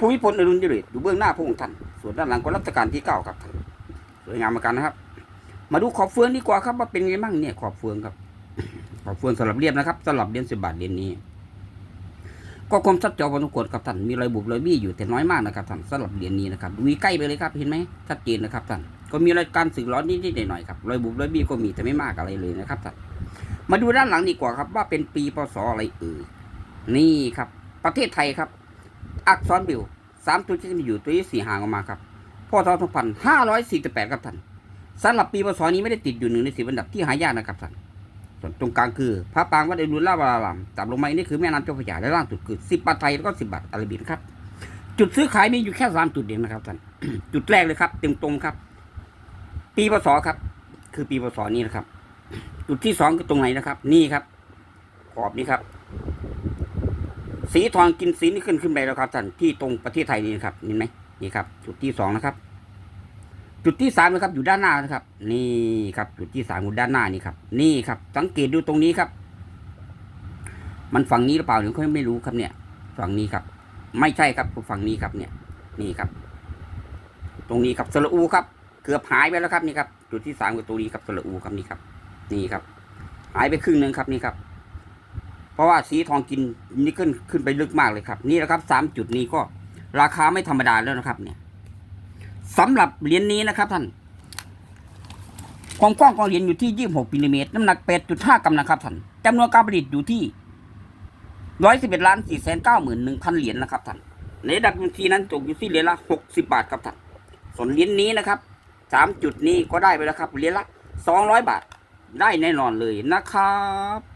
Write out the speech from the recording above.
ภูมิพลอดุลยเดชอยู่เบื้องหน้าพระองค์ท่านส่วนด้านหลังก็รัชกาลที่เก้าครับท่านสวยงามเหมือนกันนะครับ มาดูขอบเฟืองดีกว่าครับว่าเป็นไงบ้างเนี่ยขอบเฟืองครับ ขอบเฟืองสลับเรียบนะครับสลับเรียญสิบบาทเรียญนี้ ก็คมชัดเจอพอสมควรครับท่านมีรอยบุบรอยบี้อยู่แต่น้อยมากนะครับท่านสลับเรียญนี้นะครับดูใกล้ไปเลยครับเห็นไหมชัดเจนนะครับท่านก็มีรอยการสึกร้อนนิดๆหน่อยๆครับรอยบุบรอยบี้ก็มีแต่ไม่มากอะไรเลยนะครับท่านมาดูด้านหลังดีกว่าครับ ว่าเป็นปีพศอะไรเอ่ยนี่ครับ ประเทศไทยครับ อักษรบิวสามตัวที่มีอยู่ตัวที่สี่ห่างออกมาครับพศสองพันห้าร้อยสี่สิบแปดครับท่านสำหรับปีพศนี้ไม่ได้ติดอยู่หนึ่งในสิบอันดับที่หายากนะครับท่านส่วนตรงกลางคือพระปรางวัดเอรุลลาวารามต่ำลงมาอันนี้คือแม่น้ำเจ้าพระยาและล่างสุดคือสิบบาทไทยแล้วก็สิบบาทอาราบินครับ จุดซื้อขายมีอยู่แค่สามจุดเองนะครับท่านจุดแรกเลยครับเต็มตรงครับ ปีพศครับ คือปีพศนี้นะครับ จุดที่สองคือตรงไหนนะครับ นี่ครับขอบนี้ครับ สีทองกินสีนี่ขึ้นขึ้นไปแล้วครับท่านที่ตรงประเทศไทยนี่นครับเห็นไหมนี่ครับ จุดที่สองนะครับ จุดที่สามนะครับ อยู่ด้านหน้านะครับ นี่ครับ จุดที่สามอยู่ด้านหน้านี่ครับ นี่ครับ สังเกตดูตรงนี้ครับ มันฝั่งนี้หรือเปล่าหรือเขาไม่รู้ครับเนี่ย ฝั่งนี้ครับ ไม่ใช่ครับฝั่งนี้ครับเนี่ย นี่ครับ ตรงนี้ครับสระอูครับ เกือบหายไปแล้วครับนี่ครับ จุดที่สามคือตรงนี้ครับสระอูครับนี่ครับ นี่ครับ หายไปครึ่งหนึ่งครับนี่ครับ ราะว่าสีทองกินนี่ขึ้นขึ้นไปลึกมากเลยครับ นี่แหละครับสามจุดนี้ก็ราคาไม่ธรรมดาแล้วนะครับ เนี่ยสำหรับเหรียญนี้นะครับ ท่านความกว้างของเหรียญอยู่ที่26มิลลิเมตรน้ำหนัก8.5กรัมนะครับท่านจำนวนการผลิตอยู่ที่111ล้าน4 9 1 0 0 0เหรียญนะครับท่านในดับบัญชีนั้นตกอยู่ที่เหรียญละ60บาทครับท่านส่วนเหรียญนี้นะครับสามจุดนี้ก็ได้ไปแล้วครับเหรียญละ200บาทได้แน่นอนเลยนะครับ